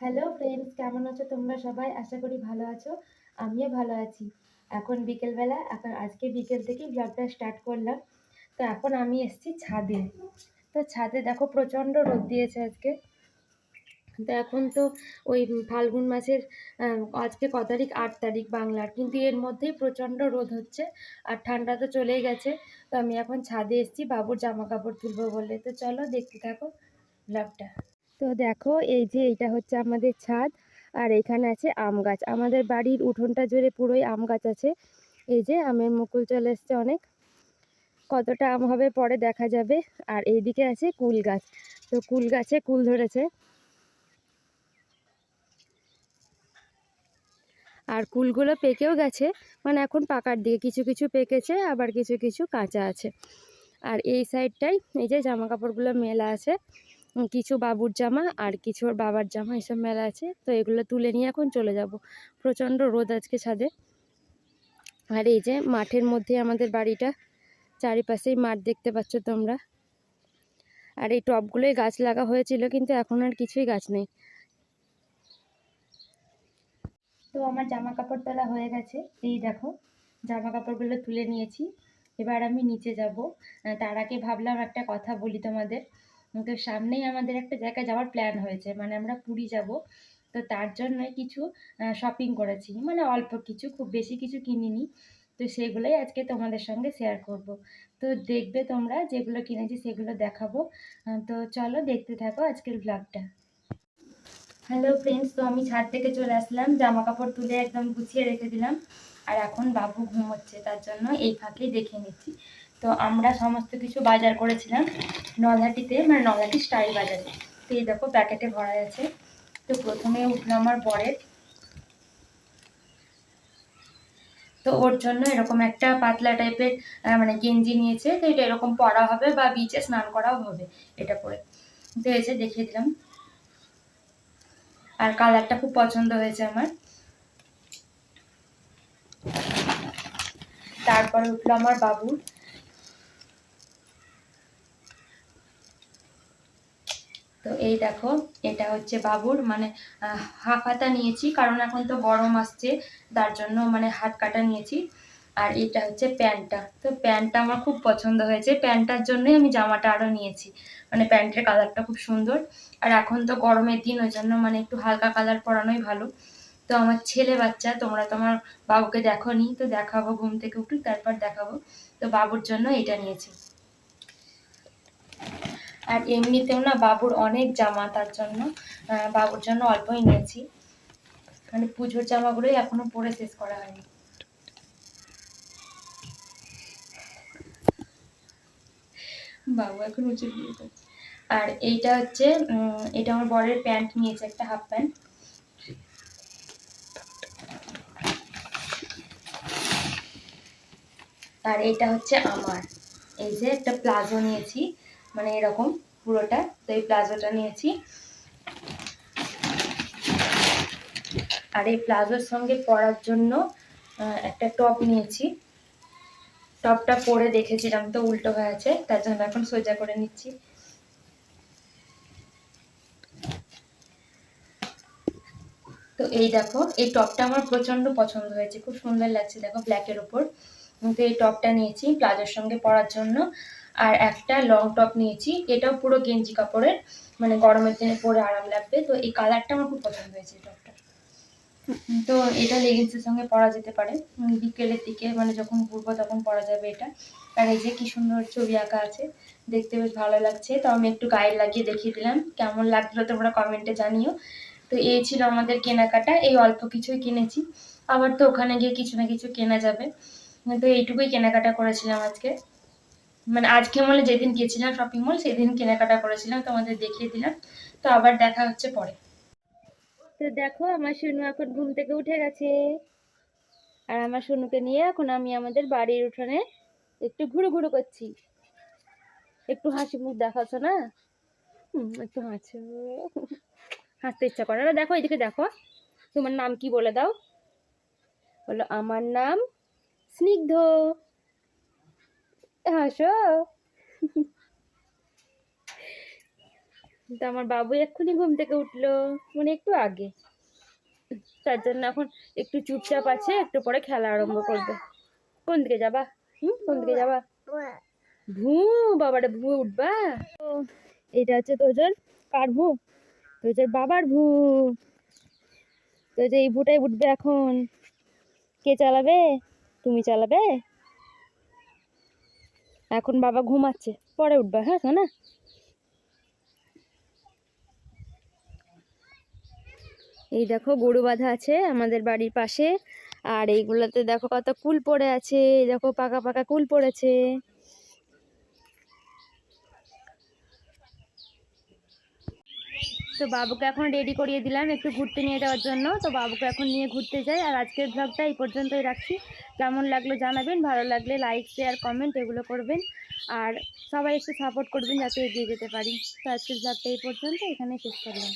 Hello friends কেমন আছো তোমরা সবাই? আশা করি ভালো আছো। আমিও ভালো আছি। এখন বিকেলবেলা, এখন আজকে বিকেল থেকেই ব্লগটা স্টার্ট করলাম। তো এখন আমি এসেছি ছাদে। তো ছাদে দেখো প্রচণ্ড রোদ দিয়েছে আজকে। তো এখন তো ওই ফাল্গুন মাসের আজকে ক তারিখ? আট তারিখ বাংলার কিন্তু এর মধ্যেই প্রচণ্ড রোদ হচ্ছে আর ঠান্ডা তো চলেই গেছে। তো আমি এখন ছাদে এসেছি, বাবুর জামা কাপড় তুলবো বলে। তো চলো দেখতে থাকো ব্লগটা তো দেখো, এই যে এটা হচ্ছে আমাদের ছাদ, আর এখানে আছে আম গাছ। আমাদের বাড়ির উঠোনটা জুড়ে পুরোই আম গাছ আছে। এই যে আমের মুকুল চলে এসছে অনেক। কতটা আম হবে পরে দেখা যাবে। আর এইদিকে আছে কুল গাছ। তো কুল গাছে কুল ধরেছে। আর কুলগুলো পেকেও গেছে। মানে এখন পাকার দিকে। কিছু কিছু পেকেছে, আবার কিছু কিছু কাঁচা আছে। আর এই সাইডটাই এই যে জামা কাপড়গুলো মেলা আছে। কিছু বাবুর জামা আর কিছু বাবার জামা এসব মেলা আছে, তো এগুলো তুলে নিয়ে এখন চলে যাব। প্রচণ্ড রোদ আজকে ছাদে। আর এই যে মাঠের মধ্যে আমাদের বাড়িটা, চারিপাশেই মাঠ দেখতে পাচ্ছ তোমরা। আর এই টবগুলোই গাছ লাগা হয়েছিল, কিন্তু এখন আর কিছুই গাছ নেই। তো আমার জামা কাপড় তোলা হয়ে গেছে। এই দেখো জামা কাপড়গুলো তুলে নিয়েছি। এবার আমি নিচে যাব। তার আগে ভাবলাম একটা কথা বলি তোমাদের। তো সামনেই আমাদের একটা জায়গায় যাওয়ার প্ল্যান হয়েছে। মানে আমরা পুরী যাব। তো তার জন্য কিছু শপিং করেছি। মানে অল্প কিছু, খুব বেশি কিছু কিনিনি। তো সেগুলোই আজকে তোমাদের সঙ্গে শেয়ার করব। তো দেখবে তোমরা যেগুলো কিনেছি সেগুলো দেখাবো। তো চলো দেখতে থাকো আজকের ব্লগটা হ্যালো ফ্রেন্ডস তো আমি ছাদ থেকে চলে আসলাম। জামা কাপড় তুলে একদম গুছিয়ে রেখে দিলাম। আর এখন বাবু ঘুমোচ্ছে, তার জন্য এই ফাঁকেই দেখে নিচ্ছি। তো আমরা সমস্ত কিছু বাজার করেছিলাম, নলহাটিতে মানে নলহাটি স্টাইল বাজারে। তো এই দেখো প্যাকেটে ভরা আছে। তো প্রথমে উঠল আমার বরের। তো ওর জন্য এরকম একটা পাতলা টাইপের মানে গেঞ্জি নিয়েছে। তো এটা এরকম পরা হবে বা বিচে স্নান করাও হবে এটা পরে। তো এসে দেখিয়ে দিলাম। আর কালারটা খুব পছন্দ হয়েছে আমার। তারপরে উঠল আমার বাবুর তো এই দেখো, এটা হচ্ছে বাবুর মানে হাফ হাতা নিয়েছি, কারণ এখন তো গরম আসছে, তার জন্য মানে হাত কাটা নিয়েছি। আর এটা হচ্ছে প্যান্টটা, তো প্যান্টটা আমার খুব পছন্দ হয়েছে, প্যান্টটার জন্যই আমি জামাটা আরও নিয়েছি। মানে প্যান্টের কালারটা খুব সুন্দর, আর এখন তো গরমের দিন, ওই জন্য মানে একটু হালকা কালার পরানোই ভালো। তো আমার ছেলে বাচ্চা, তোমরা তোমার বাবুকে দেখো নি তো দেখাবো, ঘুম থেকে উঠুক, তারপর দেখাবো। তো বাবুর জন্য এটা নিয়েছি। আর এমনিতেও না বাবুর অনেক জামা তার জন্য বাবুর জন্য অল্পই নিয়েছি। মানে পুজোর জামাগুলোই এখনও পরে শেষ করা হয়নি। বাবু এখন উঁচু দিয়ে যাচ্ছে। আর এইটা হচ্ছে এটা আমার বরের প্যান্ট নিয়েছে, একটা হাফ প্যান্ট। আর এটা হচ্ছে আমার। এই যে একটা প্লাজো নিয়েছি। মানে এরকম পুরোটা। তো এই প্লাজোটা নিয়েছি। আর এই প্লাজোর সঙ্গে পরার জন্য একটা টপ নিয়েছি। টপটা পরে দেখেছিলাম তো উল্টো হয়ে আছে তার জন্য এখন সোজা করে নিচ্ছি। তো এই দেখো এই টপটা আমার প্রচণ্ড পছন্দ হয়েছে খুব সুন্দর লাগছে দেখো ব্ল্যাকের ওপর। উম, তো এই টপটা নিয়েছি প্লাজোর সঙ্গে পরার জন্য। আর একটা লং টপ নিয়েছি, এটাও পুরো গেঞ্জি কাপড়ের মানে গরমের দিনে পরে আরাম লাগবে। তো এই কালারটা আমার খুব পছন্দ হয়েছে টপটা তো এটা লেগিংসের সঙ্গে পরা যেতে পারে। বিকেলের দিকে মানে যখন ঘুরবো তখন পরা যাবে এটা। আর এই যে কি সুন্দর ছবি আঁকা আছে, দেখতে বেশ ভালো লাগছে। তো আমি একটু গায়ে লাগিয়ে দেখিয়ে দিলাম, কেমন লাগল তোমরা কমেন্টে জানিও। তো এই ছিল আমাদের কেনাকাটা, এই অল্প কিছুই কিনেছি। আবার তো ওখানে গিয়ে কিছু না কিছু কেনা যাবে। তো এইটুকুই কেনাকাটা করেছিলাম আজকে। মানে আজকে মলে যেদিন গিয়েছিলাম শপিং মল সেদিন কেনাকাটা করেছিলাম, তোমাদের দেখিয়ে দিলাম। তো আবার দেখা হচ্ছে পরে। তো দেখো, আমার সোনু এখন ঘুম থেকে উঠে গেছে। আর আমার সোনুকে নিয়ে এখন আমি আমাদের বাড়ির উঠোনে একটু ঘুরু ঘুরু করছি। একটু হাসি মুখ দেখাচ্ছ না? একটু হাসো। হাসতে ইচ্ছা করে না। দেখো, এদিকে দেখো। তোমার নাম কি বলে দাও? বলো, আমার নাম স্নিগ্ধ। হাসো কিন্তু আমার বাবু এক্ষুনি ঘুম থেকে উঠল মানে একটু আগে। তার জন্য এখন একটু চুপচাপ আছে, একটু পরে খেলা আরম্ভ করবে। কোন দিকে যাবা? হুম? কোন দিকে যাবা? ভু বাবাটা ভু উঠবা? এটা হচ্ছে তোজোর কার ভু? তোজোর বাবার ভু। তো যে এই ভুটাই উঠবে এখন। কে চালাবে? তুমি চালাবে? এখন বাবা ঘুমাচ্ছে। পরে উঠবা হ্যাঁ না এই দেখো, গরু বাঁধা আছে আমাদের বাড়ির পাশে। আর এইগুলোতে দেখো কত কুল পড়ে আছে। দেখো, পাকা পাকা কুল পড়েছে। তো বাবুকে এখন রেডি করিয়ে দিলাম একটু ঘুরতে নিয়ে যাওয়ার জন্য। তো বাবুকে এখন নিয়ে ঘুরতে যাই। আর আজকের ব্লগটা এই পর্যন্তই রাখছি। কেমন লাগল জানাবেন, ভালো লাগলে লাইক শেয়ার কমেন্ট এগুলো করবেন। আর সবাই একটু সাপোর্ট করবেন যাতে এগিয়ে যেতে পারি। তো আজকের ব্লগটা এই পর্যন্ত এখানে শেষ করলাম।